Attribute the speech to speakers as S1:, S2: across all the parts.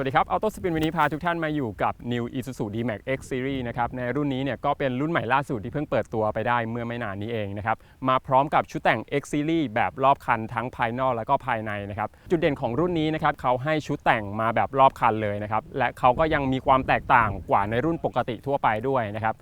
S1: วัสดีครับ ออโต้สปินวันนี้พาทุกท่านมาอยู่กับ New Isuzu D-Max X Series นะครับในรุ่นนี้เนี่ยก็เป็นรุ่นใหม่ล่าสุดที่เพิ่งเปิดตัวไปได้เมื่อไม่นานนี้เองนะครับมาพร้อมกับชุดแต่ง X Series แบบรอบคันทั้งภายนอกแล้วก็ภายในนะครับจุดเด่นของรุ่นนี้นะครับเขาให้ชุดแต่งมาแบบรอบคันเลยนะครับและเขาก็ยังมีความแตกต่างกว่าในรุ่นปกติทั่วไปด้วยนะครับ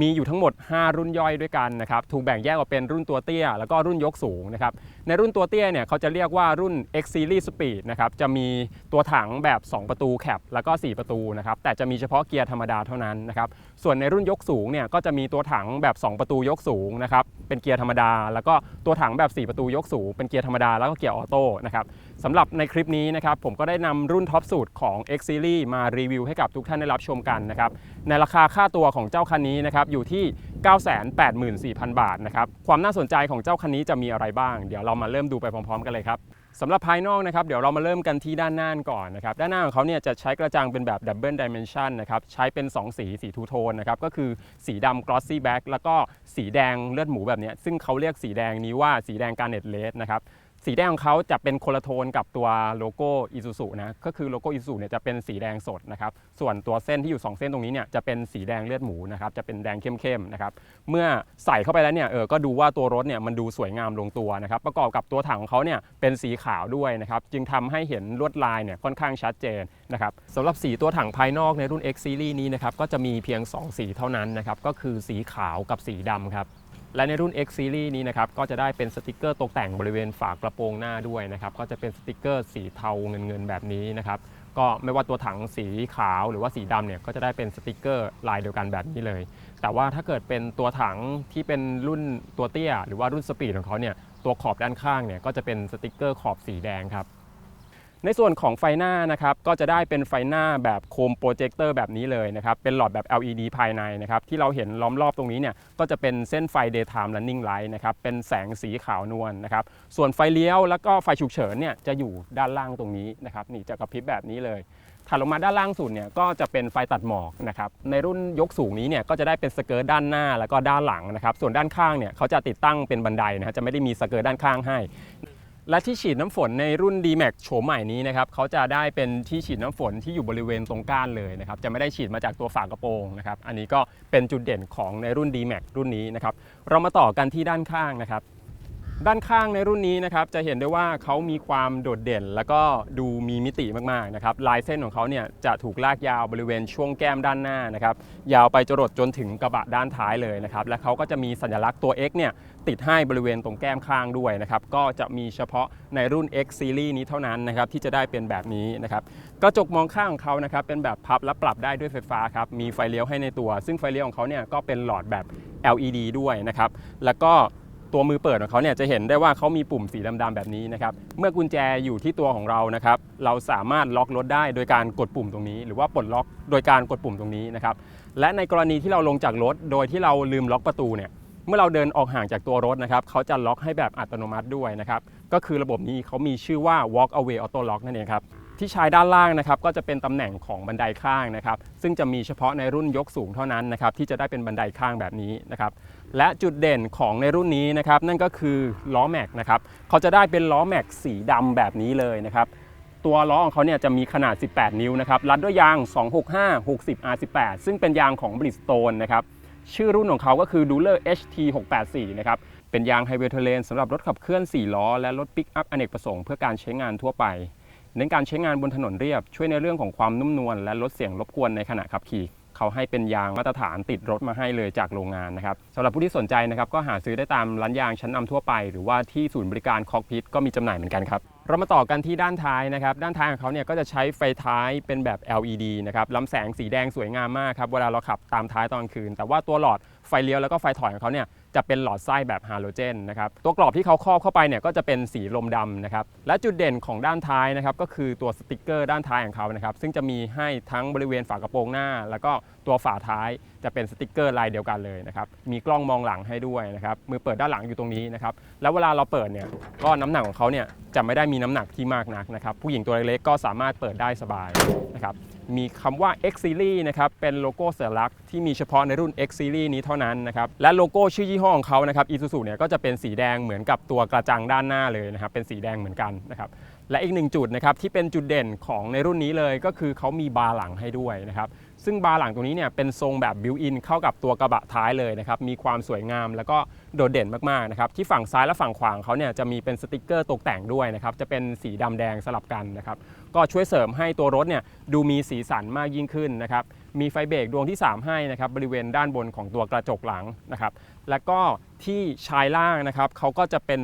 S1: มีอยู่ทั้งหมด 5 รุ่นย่อยด้วยกันนะครับถูกแบ่งแยกออกเป็นรุ่นตัวเตี้ย แล้วก็รุ่นยกสูงนะครับในรุ่นตัวเตี้ยเนี่ยเขาจะเรียกว่ารุ่น X Series Speed นะครับจะมีตัวถังแบบ 2 ประตูแคปแล้วก็ 4 ประตูนะครับแต่จะมีเฉพาะเกียร์ธรรมดาเท่านั้นนะครับส่วนในรุ่นยกสูงเนี่ยก็จะมีตัวถังแบบ 2 ประตูยกสูงนะครับเป็นเกียร์ธรรมดา แล้วก็ตัวถังแบบ 4 ประตูยกสูงเป็นเกียร์ธรรมดาแล้วก็เกียร์ออโต้นะครับ สำหรับในคลิปนี้นะครับผมก็ได้นำรุ่นท็อปสุดของ X Series มารีวิวให้กับทุกท่านได้รับชมกันนะครับในราคาค่าตัวของเจ้าคันนี้นะครับอยู่ที่ 984,000 บาทนะครับความน่าสนใจของเจ้าคันนี้จะมีอะไรบ้าง เดี๋ยวเรามาเริ่มดูไปพร้อม ๆ กันเลยครับสำหรับภายนอกนะครับเดี๋ยวเรามาเริ่มกันที่ด้านหน้าก่อนนะครับด้านหน้าของเขาเนี่ยจะใช้กระจังเป็นแบบ Double Dimension นะครับใช้เป็น 2 สีสีทูโทนนะครับก็คือสีดำ Glossy Black แล้วก็สีแดงเลือดหมูแบบนี้ซึ่งเขาเรียกสีแดงนี้ว่าสีแดง Garnet Red นะครับ สีแดงของเขาจะเป็นคนละโทนกับตัวโลโก้ Isuzu นะก็คือโลโก้ Isuzu เนี่ยจะเป็นสีแดงสดนะครับส่วนตัวเส้นที่อยู่ 2 เส้นตรงนี้เนี่ยจะเป็นสีแดงเลือดหมูนะครับจะเป็นแดงเข้มๆนะครับเมื่อใส่เข้าไปแล้วเนี่ยเออก็ดูว่าตัวรถเนี่ยมันดูสวยงามลงตัวนะครับประกอบกับตัวถังของเขาเนี่ยเป็นสีขาวด้วยนะครับจึงทำให้เห็นลวดลายเนี่ยค่อนข้างชัดเจนนะครับสำหรับสีตัวถังภายนอกในรุ่น X Series นี้นะครับก็จะมีเพียง 2 สีเท่านั้นนะครับก็คือสีขาวกับสีดำครับ และในรุ่น X Series นี้นะครับก็จะได้เป็นสติกเกอร์ตกแต่งบริเวณฝากระโปรงหน้าด้วยนะครับก็จะเป็นสติกเกอร์สีเทาเงินเงินๆแบบนี้นะครับก็ไม่ว่าตัวถังสีขาวหรือว่าสีดำเนี่ยก็จะได้เป็นสติกเกอร์ลายเดียวกันแบบนี้เลย แต่ว่าถ้าเกิดเป็นตัวถังที่เป็นรุ่นตัวเตี้ย หรือว่ารุ่นสปีดของเขาเนี่ยตัวขอบด้านข้างเนี่ยก็จะเป็นสติกเกอร์ขอบสีแดงครับ ในส่วนของไฟหน้านะครับก็จะได้เป็นไฟหน้าแบบโคมโปรเจคเตอร์แบบนี้เลยนะครับเป็นหลอดแบบ LED ภายในนะครับที่เราเห็นล้อมรอบตรงนี้เนี่ยก็จะเป็นเส้นไฟ daytime running light นะครับเป็นแสงสีขาวนวลนะครับส่วนไฟเลี้ยวแล้วก็ไฟฉุกเฉินเนี่ยจะอยู่ด้านล่างตรงนี้นะครับนี่จะกระพริบแบบนี้เลยถัดลงมาด้านล่างสุดเนี่ยก็จะเป็นไฟตัดหมอกนะครับในรุ่นยกสูงนี้เนี่ยก็จะได้เป็นสเกิร์ตด้านหน้าแล้วก็ด้านหลังนะครับส่วนด้านข้างเนี่ยเขาจะติดตั้งเป็นบันไดนะฮะจะไม่ได้มีสเกิร์ตด้านข้างให้ และที่ฉีดน้ำฝนในรุ่น D-Max โฉมใหม่นี้นะครับเขาจะได้เป็นที่ฉีดน้ำฝนที่อยู่บริเวณตรงก้านเลยนะครับจะไม่ได้ฉีดมาจากตัวฝากระโปรงนะครับอันนี้ก็เป็นจุดเด่นของในรุ่น D-Max รุ่นนี้นะครับเรามาต่อกันที่ด้านข้างนะครับ ด้านข้างในรุ่นนี้นะครับจะเห็นได้ว่าเขามีความโดดเด่น แล้วก็ดูมีมิติมากๆนะครับลายเส้นของเขาเนี่ยจะถูกลากยาวบริเวณช่วงแก้มด้านหน้านะครับยาวไปจรดจนถึงกระบะด้านท้ายเลยนะครับและเขาก็จะมีสัญลักษณ์ตัว X เนี่ยติดให้บริเวณตรงแก้มข้างด้วยนะครับก็จะมีเฉพาะในรุ่น X Series นี้เท่านั้นนะครับที่จะได้เป็นแบบนี้นะครับกระจกมองข้างของเขานะครับเป็นแบบพับและปรับได้ด้วยไฟฟ้าครับมีไฟเลี้ยวให้ในตัว ซึ่งไฟเลี้ยวของเขาเนี่ยก็เป็นหลอดแบบ LED ด้วยนะครับแล้วก็ ตัวมือเปิดของเขาเนี่ยจะเห็นได้ว่าเขามีปุ่มสีดำๆแบบนี้นะครับเมื่อกุญแจอยู่ที่ตัวของเรานะครับเราสามารถล็อกรถได้โดยการกดปุ่มตรงนี้ หรือว่าปลดล็อกโดยการกดปุ่มตรงนี้นะครับและในกรณีที่เราลงจากรถ โดยที่เราลืมล็อกประตูเนี่ยเมื่อเราเดินออกห่างจากตัวรถนะครับเขาจะล็อกให้แบบอัตโนมัติด้วยนะครับก็คือระบบนี้เขามีชื่อว่า walk away auto lock นั่นเองครับ ที่ชายด้านล่างนะครับก็จะเป็นตำแหน่งของบันไดข้างนะครับ ซึ่งจะมีเฉพาะในรุ่นยกสูงเท่านั้นนะครับที่จะได้เป็นบันไดข้างแบบนี้นะครับและจุดเด่นของในรุ่นนี้นะครับนั่นก็คือล้อแม็กนะครับเขาจะได้เป็นล้อแม็กสีดำแบบนี้เลยนะครับตัวล้อของเขาเนี่ยจะมีขนาด 18 นิ้วนะครับรัดด้วยยาง 265 60 R18 ซึ่งเป็นยางของ Bridgestone นะครับชื่อรุ่นของเขาก็คือ Dueler HT 684นะครับเป็นยางไฮเวย์เทเลนสำหรับรถขับเคลื่อน 4 ล้อ และรถปิกอัพอเนกประสงค์เพื่อการใช้งานทั่วไป เน้นการใช้งานบนถนนเรียบ ช่วยในเรื่องของความนุ่มนวลและลดเสียงรบกวนในขณะขับขี่เขาให้เป็นยางมาตรฐานติดรถมาให้เลยจากโรงงานนะครับสำหรับผู้ที่สนใจนะครับก็หาซื้อได้ตามร้านยางชั้นนำทั่วไป หรือว่าที่ศูนย์บริการคอกพิทก็มีจำหน่ายเหมือนกันครับเรามาต่อกันที่ด้านท้ายนะครับ ด้านท้ายของเขาเนี่ยก็จะใช้ไฟท้ายเป็นแบบ LED นะครับลำแสงสีแดงสวยงามมากครับเวลาเราขับตามท้ายตอนกลางคืน แต่ว่าตัวหลอดไฟเลี้ยวแล้วก็ไฟถอยของเขาเนี่ย จะเป็นหลอดไส้แบบฮาโลเจนนะครับตัวกรอบที่เขาครอบเข้าไปเนี่ยก็จะเป็นสีลมดำนะครับและจุดเด่นของด้านท้ายนะครับก็คือตัวสติกเกอร์ด้านท้ายของเขานะครับซึ่งจะมีให้ทั้งบริเวณฝากระโปรงหน้า แล้วก็ตัวฝาท้ายจะเป็นสติกเกอร์ลายเดียวกันเลยนะครับมีกล้องมองหลังให้ด้วยนะครับมือเปิดด้านหลังอยู่ตรงนี้นะครับแล้วเวลาเราเปิดเนี่ยก็น้ำหนักของเขาเนี่ยจะไม่ได้มีน้ำหนักที่มากนักนะครับผู้หญิงตัวเล็กๆก็สามารถเปิดได้สบายนะครับ มีคำว่า X Series นะครับ เป็นโลโก้สัญลักษณ์ที่มีเฉพาะในรุ่น X Series นี้เท่านั้นนะครับ และโลโก้ชื่อยี่ห้อของเขานะครับ Isuzu เนี่ยก็จะเป็นสีแดงเหมือนกับตัวกระจังด้านหน้าเลยนะครับ เป็นสีแดงเหมือนกันนะครับ และอีกหนึ่งจุดนะครับที่เป็นจุดเด่นของในรุ่นนี้เลยก็คือเขามีบาร์หลังให้ด้วยนะครับ ซึ่งบาร์หลังตรงนี้เนี่ยเป็นทรงแบบบิวอินเข้ากับตัวกระบะท้ายเลยนะครับมีความสวยงามแล้วก็โดดเด่นมากๆนะครับที่ฝั่งซ้ายและฝั่งขวางเขาเนี่ยจะมีเป็นสติกเกอร์ตกแต่งด้วยนะครับจะเป็นสีดำแดงสลับกันนะครับก็ช่วยเสริมให้ตัวรถเนี่ยดูมีสีสันมากยิ่งขึ้นนะครับมีไฟเบรกดวงที่ 3 ให้นะครับบริเวณด้านบนของตัวกระจกหลังนะครับแล้วก็ที่ชายล่างนะครับเขาก็จะเป็น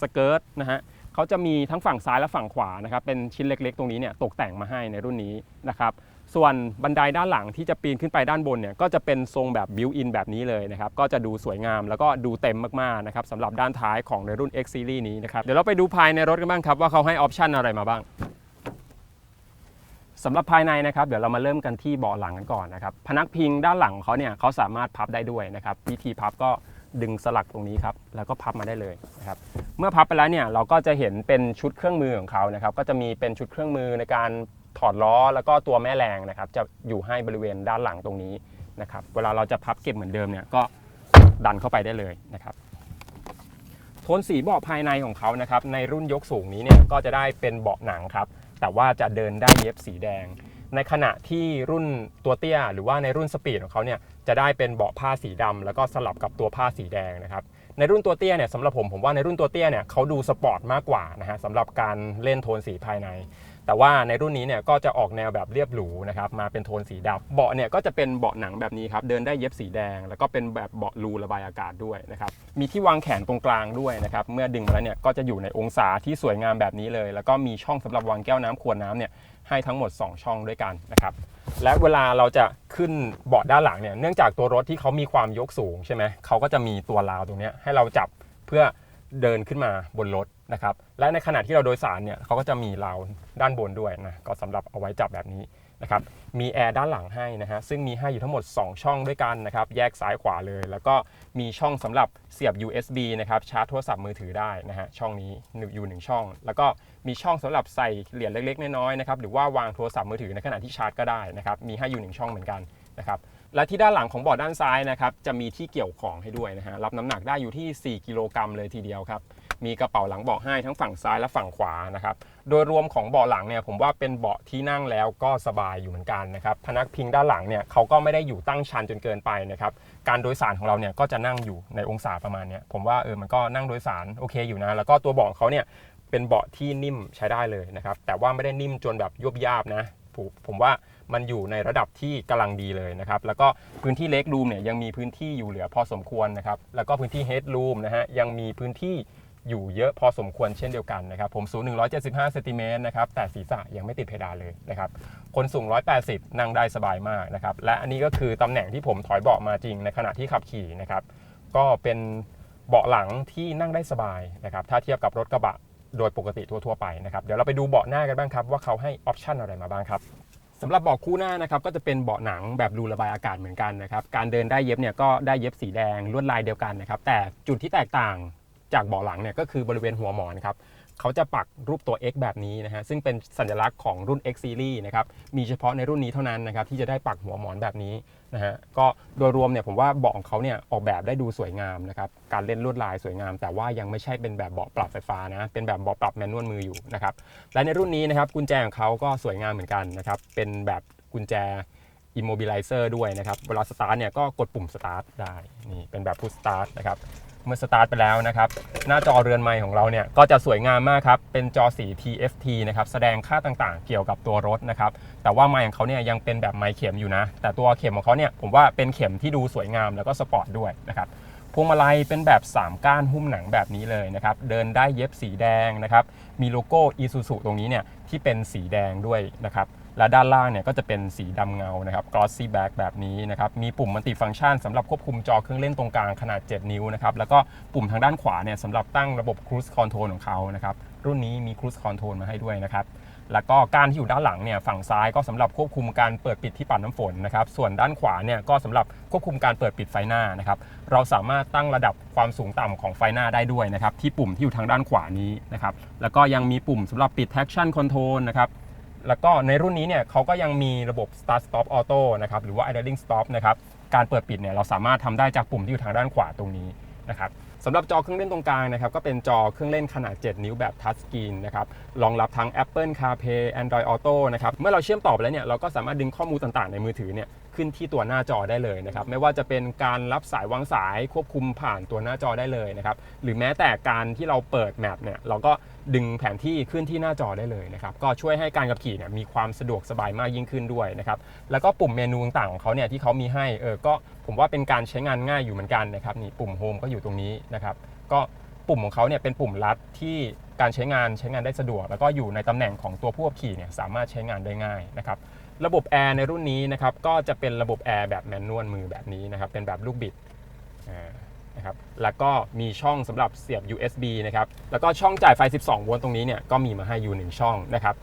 S1: สเกิร์ตนะฮะเขาจะมีทั้งฝั่งซ้ายและฝั่งขวานะครับเป็นชิ้นเล็กๆ ตรงนี้เนี่ยตกแต่งมาให้ในรุ่นนี้นะครับ ส่วนบันไดด้านหลังที่จะปีนขึ้นไปด้านบนเนี่ยก็จะเป็นทรงแบบบิวอินแบบนี้เลยนะครับก็จะดูสวยงามแล้วก็ดูเต็มมากๆนะครับสำหรับด้านท้ายของในรุ่น X Series นี้นะครับเดี๋ยวเราไปดูภายในรถกันบ้างครับว่าเขาให้ออปชันอะไรมาบ้างสำหรับภายในนะครับเดี๋ยวเรามาเริ่มกันที่เบาะหลังกันก่อนนะครับพนักพิงด้านหลังของเขาเนี่ยเขาสามารถพับได้ด้วยนะครับวิธีพับก็ดึงสลักตรงนี้ครับแล้วก็พับมาได้เลยนะครับเมื่อพับไปแล้วเนี่ยเราก็จะเห็นเป็นชุดเครื่องมือของเขานะครับก็จะมีเป็นชุดเครื่องมือในการ ถอดล้อแล้วก็ตัวแม่แรงนะครับ จะอยู่ให้บริเวณด้านหลังตรงนี้นะครับ เวลาเราจะพับเก็บเหมือนเดิมเนี่ยก็ดันเข้าไปได้เลยนะครับโทนสีเบาะภายในของเขานะครับในรุ่นยกสูงนี้เนี่ยก็จะได้เป็นเบาะหนังครับ แต่ว่าจะเดินได้เย็บสีแดง ในขณะที่รุ่นตัวเตี้ย หรือว่าในรุ่นสปีดของเขาเนี่ยจะได้เป็นเบาะผ้าสีดำแล้วก็สลับกับตัวผ้าสีแดงนะครับ ในรุ่นตัวเตี้ยเนี่ยสำหรับผมผมว่าในรุ่นตัวเตี้ยเนี่ยเขาดูสปอร์ตมากกว่านะฮะสำหรับการเล่นโทนสีภายใน แต่ว่าในรุ่นนี้เนี่ยก็จะออกแนวแบบเรียบหรูนะครับมาเป็นโทนสีดำเบาะเนี่ยก็จะเป็นเบาะหนังแบบนี้ครับเดินได้เย็บสีแดง แล้วก็เป็นแบบเบาะรูระบายอากาศด้วยนะครับมีที่วางแขนตรงกลางด้วยนะครับเมื่อดึงมาแล้วเนี่ยก็จะอยู่ในองศาที่สวยงามแบบนี้เลย แล้วก็มีช่องสำหรับวางแก้วน้ำขวดน้ำเนี่ยให้ทั้งหมด 2 ช่องด้วยกันนะครับ และเวลาเราจะขึ้นเบาะด้านหลังเนี่ยเนื่องจากตัวรถที่เขามีความยกสูงใช่ไหมเขาก็จะมีตัวราวตรงนี้ให้เราจับเพื่อเดินขึ้นมาบนรถนะครับ และในขณะที่เราโดยสารเนี่ยเขาก็จะมีราวด้านบนด้วยนะก็สำหรับเอาไว้จับแบบนี้ นะครับมีแอร์ด้านหลังให้นะฮะซึ่งมีให้อยู่ทั้งหมด 2 ช่องด้วยกันนะครับแยกซ้ายขวาเลย แล้วก็มีช่องสำหรับเสียบ USB นะครับชาร์จโทรศัพท์มือถือได้นะฮะช่องนี้อยู่หนึ่งช่อง แล้วก็มีช่องสำหรับใส่เหรียญเล็กๆ น้อยๆนะครับหรือว่าวางโทรศัพท์มือถือในขณะที่ชาร์จก็ได้นะครับมีให้อยู่หนึ่งช่องเหมือนกันนะครับและที่ด้านหลังของเบาะด้านซ้ายนะครับจะมีที่เกี่ยวของให้ด้วยนะฮะรับน้ำหนักได้อยู่ที่ 4 กิโลกรัมเลยทีเดียวครับ มีกระเป๋าหลังเบาะให้ทั้งฝั่งซ้ายและฝั่งขวานะครับ โดยรวมของเบาะหลังเนี่ยผมว่าเป็นเบาะที่นั่งแล้วก็สบายอยู่เหมือนกันนะครับพนักพิงด้านหลังเนี่ยเขาก็ไม่ได้อยู่ตั้งชันจนเกินไปนะครับการโดยสารของเราเนี่ยก็จะนั่งอยู่ในองศาประมาณเนี้ยผมว่าเออมันก็นั่งโดยสารโอเคอยู่นะแล้วก็ตัวเบาะเขาเนี่ยเป็นเบาะที่นิ่มใช้ได้เลยนะครับแต่ว่าไม่ได้นิ่มจนแบบยุบยาบนะผมว่ามันอยู่ในระดับที่กำลังดีเลยนะครับ แล้วก็พื้นที่เล็กรูมเนี่ยยังมีพื้นที่อยู่เหลือพอสมควรนะครับ แล้วก็พื้นที่เฮดรูมนะฮะยังมีพื้นที่ อยู่เยอะพอสมควรเช่นเดียวกันนะครับ ผมสูง 175เซนติเมตรนะครับ แต่ศีรษะยังไม่ติดเพดานเลยนะครับ คนสูง 180 นั่งได้สบายมากนะครับ และอันนี้ก็คือตำแหน่งที่ผมถอยเบาะมาจริงในขณะที่ขับขี่นะครับ ก็เป็นเบาะหลังที่นั่งได้สบายนะครับ ถ้าเทียบกับรถกระบะโดยปกติทั่วๆไปนะครับ เดี๋ยวเราไปดูเบาะหน้ากันบ้างครับว่าเขาให้ออปชันอะไรมาบ้างครับสำหรับเบาะคู่หน้านะครับก็จะเป็นเบาะหนังแบบรูระบายอากาศเหมือนกันนะครับ การเดินได้เย็บเนี่ยก็ได้เย็บสีแดงลวดลายเดียวกันนะครับ แต่จุดที่แตกต่าง จากเบาะหลังเนี่ยก็คือบริเวณหัวหมอนครับเขาจะปักรูปตัว X แบบนี้นะฮะซึ่งเป็นสัญลักษณ์ของรุ่น X Series นะครับมีเฉพาะในรุ่นนี้เท่านั้นนะครับที่จะได้ปักหัวหมอนแบบนี้นะฮะก็โดยรวมเนี่ยผมว่าเบาะของเขาเนี่ยออกแบบได้ดูสวยงามนะครับการเล่นลวดลายสวยงาม แต่ว่ายังไม่ใช่เป็นแบบเบาะปรับไฟฟ้านะเป็นแบบเบาะปรับแมนนวลมืออยู่นะครับและในรุ่นนี้นะครับกุญแจของเขาก็สวยงามเหมือนกันนะครับเป็นแบบกุญแจ immobilizer ด้วยนะครับ เวลาสตาร์ทเนี่ยก็กดปุ่มสตาร์ทได้ นี่เป็นแบบพุ s สตาร์ทนะครับ เมื่อสตาร์ทไปแล้วนะครับ หน้าจอเรือนไม้ของเราเนี่ยก็จะสวยงามมากครับ เป็นจอสี TFT นะครับ แสดงค่าต่างๆ เกี่ยวกับตัวรถนะครับ แต่ว่าไม้ของเขาเนี่ยยังเป็นแบบไม้เข็มอยู่นะ แต่ตัวเข็มของเขาเนี่ยผมว่าเป็นเข็มที่ดูสวยงามแล้วก็สปอร์ตด้วยนะครับ พวงมาลัยเป็นแบบ 3 ก้านหุ้มหนังแบบนี้เลยนะครับ เดินได้เย็บสีแดงนะครับ มีโลโก้ Isuzu ตรงนี้เนี่ยที่เป็นสีแดงด้วยนะครับ และด้านล่างเนี่ยก็จะเป็นสีดำเงานะครับ glossy back แบบนี้นะครับ มีปุ่มมัลติฟัง c t ชันสำหรับควบคุมจอเครื่องเล่นตรงกลางขนาด 7 นิ้วนะครับ แล้วก็ปุ่มทางด้านขวาเนี่ยสำหรับตั้งระบบ cruise control ของเขานะครับ รุ่นนี้มี cruise control มาให้ด้วยนะครับ แล้วก็การที่อยู่ด้านหลังเนี่ยฝั่งซ้ายก็สำหรับควบคุมการเปิดปิดที่ปัดน้ำฝนนะครับ ส่วนด้านขวาเนี่ยก็สำหรับควบคุมการเปิดปิดไฟหน้านะครับ เราสามารถตั้งระดับความสูงต่ำของไฟหน้าได้ด้วยนะครับที่ปุ่มที่อยู่ทางด้านขวานี้นะครับ แล้วก็ยังมีปุ่มสำหรับปิด traction control นะครับ แล้วก็ในรุ่นนี้เนี่ยเขาก็ยังมีระบบ start stop auto นะครับหรือว่า idling stop นะครับการเปิดปิดเนี่ยเราสามารถทำได้จากปุ่มที่อยู่ทางด้านขวาตรงนี้นะครับสำหรับจอเครื่องเล่นตรงกลางนะครับก็เป็นจอเครื่องเล่นขนาด 7 นิ้วแบบทัชสกรีนนะครับรองรับทั้ง Apple CarPlay Android Auto นะครับเมื่อเราเชื่อมต่อไปแล้วเนี่ยเราก็สามารถดึงข้อมูลต่างๆ ในมือถือเนี่ย ขึ้นที่ตัวหน้าจอได้เลยนะครับไม่ว่าจะเป็นการรับสายวางสายควบคุมผ่านตัวหน้าจอได้เลยนะครับหรือแม้แต่การที่เราเปิดแมปเนี่ยเราก็ดึงแผนที่ขึ้นที่หน้าจอได้เลยนะครับก็ช่วยให้การขับขี่เนี่ยมีความสะดวกสบายมากยิ่งขึ้นด้วยนะครับแล้วก็ปุ่มเมนูต่างๆของเขาเนี่ยที่เขามีให้เออก็ผมว่าเป็นการใช้งานง่ายอยู่เหมือนกันนะครับนี่ปุ่มโฮมก็อยู่ตรงนี้นะครับก็ปุ่มของเขาเนี่ยเป็นปุ่มลัดที่การใช้งานใช้งานได้สะดวก แล้วก็อยู่ในตำแหน่งของตัวผู้ขับขี่เนี่ยสามารถใช้งานได้ง่ายนะครับ ระบบแอร์ในรุ่นนี้นะครับก็จะเป็นระบบแอร์แบบแมนนวลมือแบบนี้นะครับเป็นแบบลูกบิดนะครับแล้วก็มีช่องสำหรับเสียบ USB นะครับแล้วก็ช่องจ่ายไฟ 12 โวลต์ตรงนี้เนี่ยก็มีมาให้อยู่ 1 ช่องนะครับ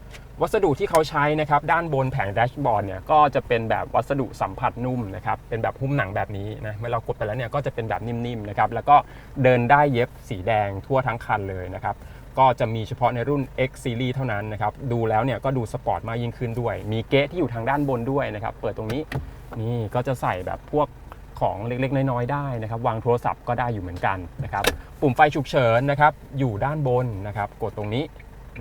S1: วัสดุที่เขาใช้นะครับด้านบนแผงแดชบอร์ดเนี่ยก็จะเป็นแบบวัสดุสัมผัสนุ่มนะครับเป็นแบบหุ้มหนังแบบนี้นะเมื่อเรากดไปแล้วเนี่ยก็จะเป็นแบบนิ่มๆนะครับแล้วก็เดินได้เย็บสีแดงทั่วทั้งคันเลยนะครับ ก็จะมีเฉพาะในรุ่น X Series เท่านั้นนะครับ ดูแล้วเนี่ยก็ดูสปอร์ตมากยิ่งขึ้นด้วย มีเกะที่อยู่ทางด้านบนด้วยนะครับ เปิดตรงนี้นี่ก็จะใส่แบบพวกของเล็กๆ น้อยๆ ได้นะครับ วางโทรศัพท์ก็ได้อยู่เหมือนกันนะครับ ปุ่มไฟฉุกเฉินนะครับ อยู่ด้านบนนะครับ กดตรงนี้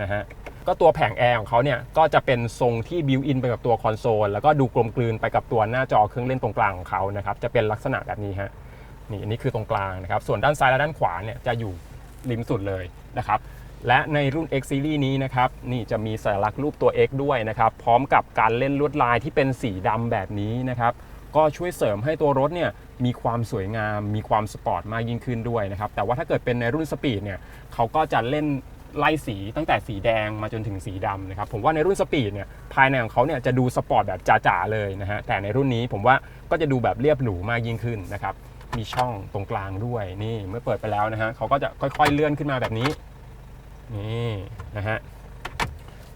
S1: นะฮะ ก็ตัวแผงแอร์ของเขาเนี่ยก็จะเป็นทรงที่บิวอินไปกับตัวคอนโซล แล้วก็ดูกลมกลืนไปกับตัวหน้าจอเครื่องเล่นตรงกลางของเขานะครับ จะเป็นลักษณะแบบนี้ฮะ นี่อันนี้คือตรงกลางนะครับ ส่วนด้านซ้ายและด้านขวาเนี่ยจะอยู่ริมสุดเลยนะครับ และในรุ่น X Series นี้นะครับนี่จะมีสัญลักษณ์รูปตัว X ด้วยนะครับ พร้อมกับการเล่นลวดลายที่เป็นสีดำแบบนี้นะครับ ก็ช่วยเสริมให้ตัวรถเนี่ยมีความสวยงาม มีความสปอร์ตมากยิ่งขึ้นด้วยนะครับ แต่ว่าถ้าเกิดเป็นในรุ่นสปีดเนี่ยเขาก็จะเล่นไล่สีตั้งแต่สีแดงมาจนถึงสีดำนะครับ ผมว่าในรุ่นสปีดเนี่ยภายในของเขาเนี่ยจะดูสปอร์ตแบบจ๋าๆเลยนะฮะแต่ในรุ่นนี้ผมว่าก็จะดูแบบเรียบหรูมากยิ่งขึ้นนะครับมีช่องตรงกลางด้วยนี่เมื่อเปิดไปแล้วนะฮะเขาก็จะค่อยๆเลื่อนขึ้นมาแบบนี้ นี่นะฮะ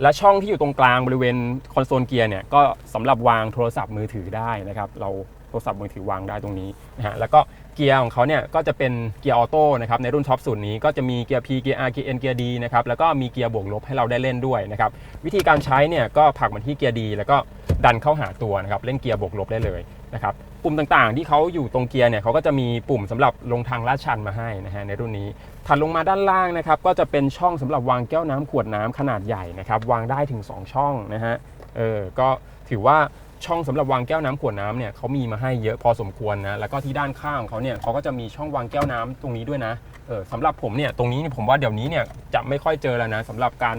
S1: และช่องที่อยู่ตรงกลางบริเวณคอนโซลเกียร์เนี่ยก็สำหรับวางโทรศัพท์มือถือได้นะครับ เราโทรศัพท์มือถือวางได้ตรงนี้นะฮะแล้วก็เกียร์ของเขาเนี่ยก็จะเป็นเกียร์ออโต้นะครับในรุ่นท็อปสุดนี้ก็จะมีเกียร์ P เกียร์ R เกียร์ N เกียร์ D นะครับแล้วก็มีเกียร์บวกลบให้เราได้เล่นด้วยนะครับวิธีการใช้เนี่ยก็ผลักมันที่เกียร์ D แล้วก็ดันเข้าหาตัวนะครับเล่นเกียร์บวกลบได้เลย นะครับปุ่มต่างๆ ที่เขาอยู่ตรงเกียร์เนี่ยเขาก็จะมีปุ่มสำหรับลงทางลาดชันมาให้นะฮะในรุ่นนี้ ถัดลงมาด้านล่างนะครับก็จะเป็นช่องสำหรับวางแก้วน้ำขวดน้ำขนาดใหญ่นะครับวางได้ถึง 2 ช่องนะฮะเออก็ถือว่าช่องสำหรับวางแก้วน้ำขวดน้ำเนี่ยเขามีมาให้เยอะพอสมควรนะแล้วก็ที่ด้านข้างของเขาเนี่ยเขาก็จะมีช่องวางแก้วน้ำตรงนี้ด้วยนะเออสำหรับผมเนี่ยตรงนี้ผมว่าเดี๋ยวนี้เนี่ยจะไม่ค่อยเจอแล้วนะสำหรับการ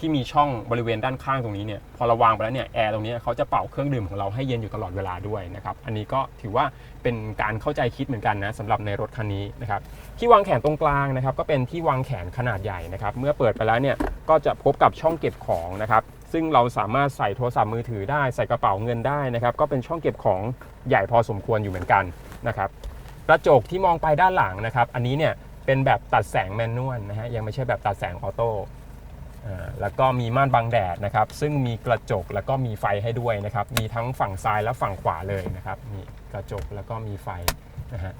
S1: ที่มีช่องบริเวณด้านข้างตรงนี้เนี่ยพอเราวางไปแล้วเนี่ยแอร์ตรงนี้เขาจะเป่าเครื่องดื่มของเราให้เย็นอยู่ตลอดเวลาด้วยนะครับอันนี้ก็ถือว่าเป็นการเข้าใจคิดเหมือนกันนะสำหรับในรถคันนี้นะครับที่วางแขนตรงกลางนะครับก็เป็นที่วางแขนขนาดใหญ่นะครับเมื่อเปิดไปแล้วเนี่ยก็จะพบกับช่องเก็บของนะครับซึ่งเราสามารถใส่โทรศัพท์มือถือได้ใส่กระเป๋าเงินได้นะครับก็เป็นช่องเก็บของใหญ่พอสมควรอยู่เหมือนกันนะครับกระจกที่มองไปด้านหลังนะครับอันนี้เนี่ยเป็นแบบตัดแสงแมนนวลนะฮะยังไม่ใช่แบบตัดแสงออโต้ แล้วก็มีม่านบังแดดนะครับ ซึ่งมีกระจกแล้วก็มีไฟให้ด้วยนะครับ มีทั้งฝั่งซ้ายและฝั่งขวาเลยนะครับมีกระจกแล้วก็มีไฟนะฮะ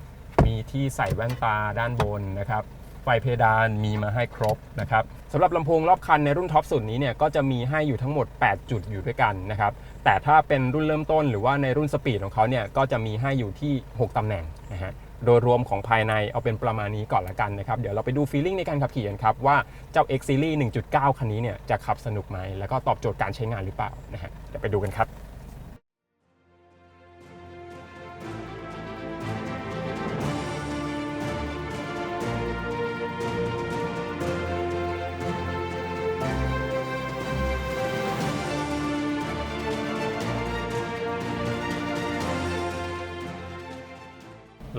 S1: มีที่ใส่แว่นตาด้านบนนะครับ ไฟเพดานมีมาให้ครบนะครับสำหรับลำโพงรอบคันในรุ่นท็อปสุดนี้เนี่ยก็จะมีให้อยู่ทั้งหมด 8 จุดอยู่ด้วยกันนะครับ แต่ถ้าเป็นรุ่นเริ่มต้นหรือว่าในรุ่นสปีดของเขาเนี่ยก็จะมีให้อยู่ที่ 6ตำแหน่งนะฮะ โดยรวมของภายในเอาเป็นประมาณนี้ก่อนละกันนะครับ เดี๋ยวเราไปดูฟีลลิ่งในการขับขี่กันครับ ว่าเจ้า X Series 1.9 คันนี้เนี่ยจะขับสนุกไหม แล้วก็ตอบโจทย์การใช้งานหรือเปล่านะฮะเดี๋ยวไปดูกันครับ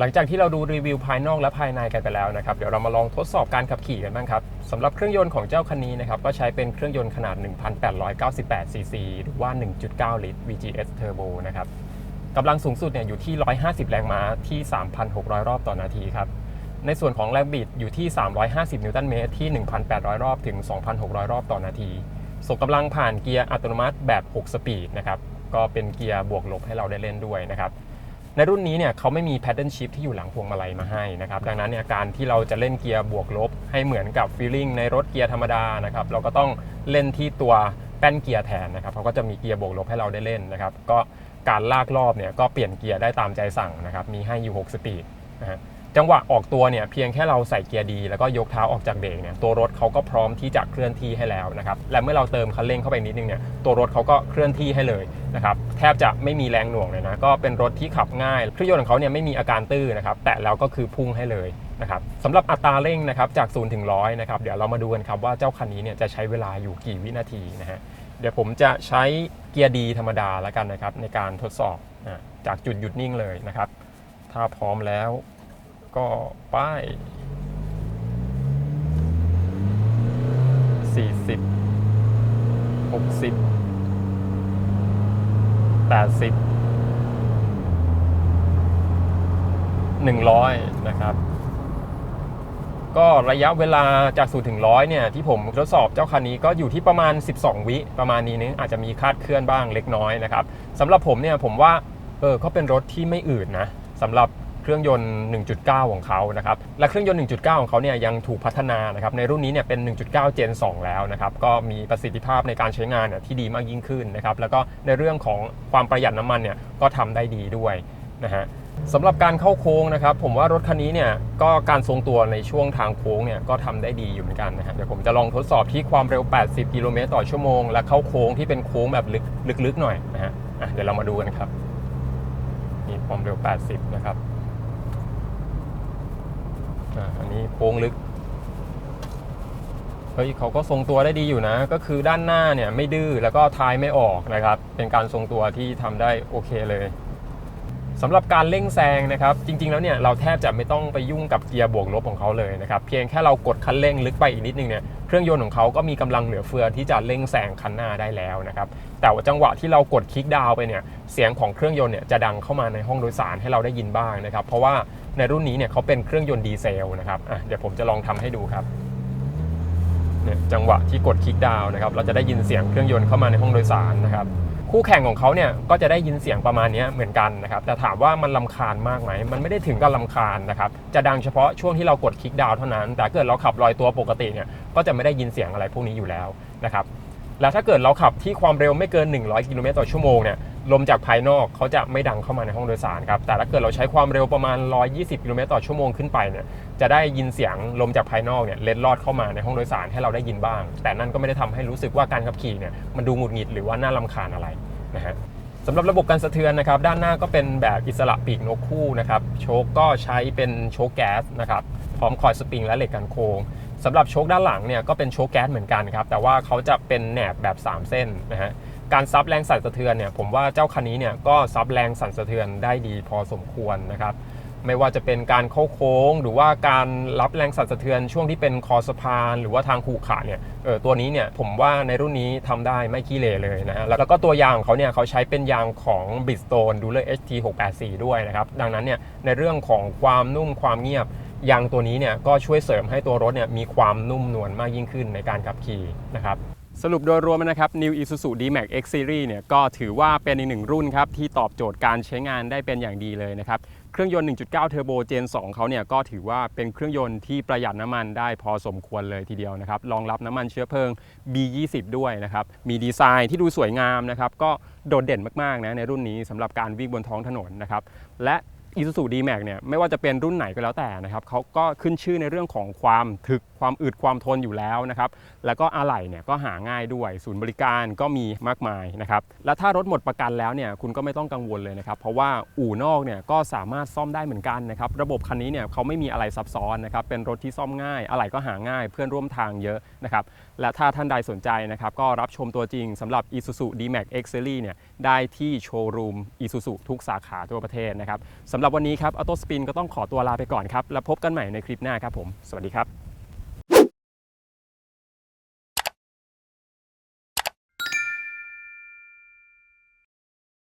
S1: หลังจากที่เราดูรีวิวภายนอกและภายในกันไปแล้วนะครับ เดี๋ยวเรามาลองทดสอบการขับขี่กันบ้างครับสำหรับเครื่องยนต์ของเจ้าคันนี้นะครับ ก็ใช้เป็นเครื่องยนต์ขนาด 1,898 ซีซีหรือว่า 1.9 ลิตร VGS Turbo นะครับกำลังสูงสุดเนี่ยอยู่ที่ 150 แรงม้าที่ 3,600 รอบต่อนาทีครับ ในส่วนของแรงบิดอยู่ที่ 350 นิวตันเมตรที่ 1,800 รอบถึง 2,600 รอบต่อนาที ส่งกำลังผ่านเกียร์อัตโนมัติแบบ 6 สปีดนะครับ ก็เป็นเกียร์บวกลบให้เราได้เล่นด้วยนะครับ ในรุ่นนี้เนี่ยเขาไม่มี paddle shift ที่อยู่หลังพวงมาลัยมาให้นะครับดังนั้นเนี่ยการที่เราจะเล่นเกียร์บวกลบ ให้เหมือนกับ feeling ในรถเกียร์ธรรมดานะครับเราก็ต้องเล่นที่ตัวแป้นเกียร์แทนนะครับเขาก็จะมีเกียร์บวกลบให้เราได้เล่นนะครับก็การลากรอบเนี่ยก็เปลี่ยนเกียร์ได้ตามใจสั่งนะครับมีให้อยู่ 6 สปีดนะฮะ จังหวะออกตัวเนี่ยเพียงแค่เราใส่เกียร์ดี แล้วก็ยกเท้าออกจากเบรกเนี่ยตัวรถเขาก็พร้อมที่จะเคลื่อนที่ให้แล้วนะครับและเมื่อเราเติมคันเร่งเข้าไปนิดนึงเนี่ยตัวรถเขาก็เคลื่อนที่ให้เลยนะครับแทบจะไม่มีแรงหน่วงเลยนะก็เป็นรถที่ขับง่ายเครื่องยนต์ของเขาเนี่ยไม่มีอาการตื้อนะครับแต่แล้วก็คือพุ่งให้เลยนะครับสำหรับอัตราเร่งนะครับจาก0ูนย์ถึงร้อยนะครับเดี๋ยวเรามาดูกันครับว่าเจ้าคันนี้เนี่ยจะใช้เวลาอยู่กี่วินาทีนะฮะเดี๋ยวผมจะใช้เกียร์ดีธรรมดาแล้วกันนะครับในการทดสอบนะจากจุดหยุดนิ่งเลยนะครับถ้าพร้อมแล้ว ก็ป้าย 40 60 80 100 นะครับ ก็ระยะเวลาจาก0ถึง100เนี่ย ที่ผมทดสอบเจ้าคันนี้ก็อยู่ที่ประมาณ 12 วิประมาณนี้นึงอาจจะมีคาดเคลื่อนบ้างเล็กน้อยนะครับสำหรับผมเนี่ยผมว่าเออเขาเป็นรถที่ไม่อืดนะสำหรับ เครื่องยนต์ 1.9 ของเขานะครับ และเครื่องยนต์ 1.9 ของเขาเนี่ยยังถูกพัฒนานะครับ ในรุ่นนี้เนี่ยเป็น 1.9 Gen 2 แล้วนะครับ ก็มีประสิทธิภาพในการใช้งานเนี่ยที่ดีมากยิ่งขึ้นนะครับ แล้วก็ในเรื่องของความประหยัดน้ำมันเนี่ยก็ทำได้ดีด้วยนะฮะสำหรับการเข้าโค้งนะครับ ผมว่ารถคันนี้เนี่ยก็การทรงตัวในช่วงทางโค้งเนี่ยก็ทำได้ดีอยู่เหมือนกันนะฮะเดี๋ยวผมจะลองทดสอบที่ความเร็ว 80 กิโลเมตรต่อชั่วโมง และเข้าโค้งที่เป็นโค้งแบบลึกๆหน่อยนะฮะอะเดี๋ยวเรามาดูกันครับนี่ความเร็ว 80 นะครับ อันนี้โค้งลึกเฮ้ยเขาก็ทรงตัวได้ดีอยู่นะ ก็คือด้านหน้าเนี่ยไม่ดื้อแล้วก็ท้ายไม่ออกนะครับ เป็นการทรงตัวที่ทำได้โอเคเลยสำหรับการเร่งแซงนะครับ จริง ๆ แล้วเนี่ยเราแทบจะไม่ต้องไปยุ่งกับเกียร์บวกลบของเขาเลยนะครับเพียงแค่เรากดคันเร่งลึกไปอีกนิดนึงเนี่ยเครื่องยนต์ของเขาก็มีกำลังเหลือเฟือที่จะเร่งแซงคันหน้าได้แล้วนะครับแต่ว่าจังหวะที่เรากดคลิกดาวไปเนี่ยเสียงของเครื่องยนต์เนี่ยจะดังเข้ามาในห้องโดยสารให้เราได้ยินบ้างนะครับ เพราะว่า ในรุ่นนี้เนี่ยเขาเป็นเครื่องยนต์ดีเซลนะครับอะเดี๋ยวผมจะลองทำให้ดูครับเนี่ยจังหวะที่กดคลิกดาวนะครับ เราจะได้ยินเสียงเครื่องยนต์เข้ามาในห้องโดยสารนะครับ คู่แข่งของเขาเนี่ยก็จะได้ยินเสียงประมาณนี้เหมือนกันนะครับ แต่ถามว่ามันลำคาญมากไหม มันไม่ได้ถึงกับลำคาญนะครับ จะดังเฉพาะช่วงที่เรากดคลิกดาวเท่านั้น แต่เกิดเราขับลอยตัวปกติเนี่ย ก็จะไม่ได้ยินเสียงอะไรพวกนี้อยู่แล้วนะครับ แล้วถ้าเกิดเราขับที่ความเร็วไม่เกิน 100 กิโลเมตรต่อชั่วโมงเนี่ย ลมจากภายนอกเขาจะไม่ดังเข้ามาในห้องโดยสารครับ แต่ถ้าเกิดเราใช้ความเร็วประมาณ 120 กิโลเมตรต่อชั่วโมงขึ้นไปเนี่ย จะได้ยินเสียงลมจากภายนอกเนี่ยเล็ดลอดเข้ามาในห้องโดยสารให้เราได้ยินบ้าง แต่นั่นก็ไม่ได้ทำให้รู้สึกว่าการขับขี่เนี่ยมันดูหงุดหงิดหรือว่าน่ารำคาญอะไรนะฮะสำหรับระบบการสะเทือนนะครับ ด้านหน้าก็เป็นแบบอิสระปีกนกคู่นะครับ โชคก็ใช้เป็นโชคแก๊สนะครับ พร้อมคอยสปริงและเหล็กกันโค้งสำหรับโชคด้านหลังเนี่ยก็เป็นโชคแก๊สเหมือนกันครับ แต่ว่าเขาจะเป็นแหนบแบบ 3 เส้นนะฮะ การซับแรงสั่นสะเทือนเนี่ยผมว่าเจ้าคันนี้เนี่ยก็ซับแรงสั่นสะเทือนได้ดีพอสมควรนะครับไม่ว่าจะเป็นการเข้าโค้ง หรือว่าการรับแรงสั่นสะเทือนช่วงที่เป็นคอสะพาน หรือว่าทางขูขาเนี่ยเออตัวนี้เนี่ยผมว่าในรุ่นนี้ทำได้ไม่ขี้เหร่เลยนะแล้วก็ตัวยางของเขาเนี่ยเขาใช้เป็นยางของ Bridgestone Dueler HT 684ด้วยนะครับดังนั้นเนี่ยในเรื่องของความนุ่มความเงียบยางตัวนี้เนี่ยก็ช่วยเสริมให้ตัวรถเนี่ยมีความนุ่มนวลมากยิ่งขึ้นในการขับขี่นะครับ สรุปโดยรวมนะครับ New Isuzu D-Max X Series เนี่ยก็ถือว่าเป็นอีกหนึ่งรุ่นครับที่ตอบโจทย์การใช้งานได้เป็นอย่างดีเลยนะครับ เครื่องยนต์ 1.9 Turbo Gen 2เขาเนี่ยก็ถือว่าเป็นเครื่องยนต์ที่ประหยัดน้ำมันได้พอสมควรเลยทีเดียวนะครับ รองรับน้ำมันเชื้อเพลิง B20 ด้วยนะครับ มีดีไซน์ที่ดูสวยงามนะครับ ก็โดดเด่นมากๆนะในรุ่นนี้สำหรับการวิ่งบนท้องถนนนะครับและ Isuzu D-Max เนี่ยไม่ว่าจะเป็นรุ่นไหนก็แล้วแต่นะครับเขาก็ขึ้นชื่อในเรื่องของความถึก ความอึดความทนอยู่แล้วนะครับ แล้วก็อะไหล่เนี่ยก็หาง่ายด้วย ศูนย์บริการก็มีมากมายนะครับ และถ้ารถหมดประกันแล้วเนี่ยคุณก็ไม่ต้องกังวลเลยนะครับ เพราะว่าอู่นอกเนี่ยก็สามารถซ่อมได้เหมือนกันนะครับ ระบบคันนี้เนี่ยเขาไม่มีอะไรซับซ้อนนะครับ เป็นรถที่ซ่อมง่าย อะไหล่ก็หาง่าย เพื่อนร่วมทางเยอะนะครับ และถ้าท่านใดสนใจนะครับก็รับชมตัวจริงสำหรับ Isuzu D-Max X Series เนี่ยได้ที่โชว์รูม Isuzu ทุกสาขาทั่วประเทศนะครับสำหรับวันนี้ครับ Auto Spin ก็ต้องขอตัวลาไปก่อนครับ แล้วพบกันใหม่ในคลิปหน้าครับผม สวัสดีครับ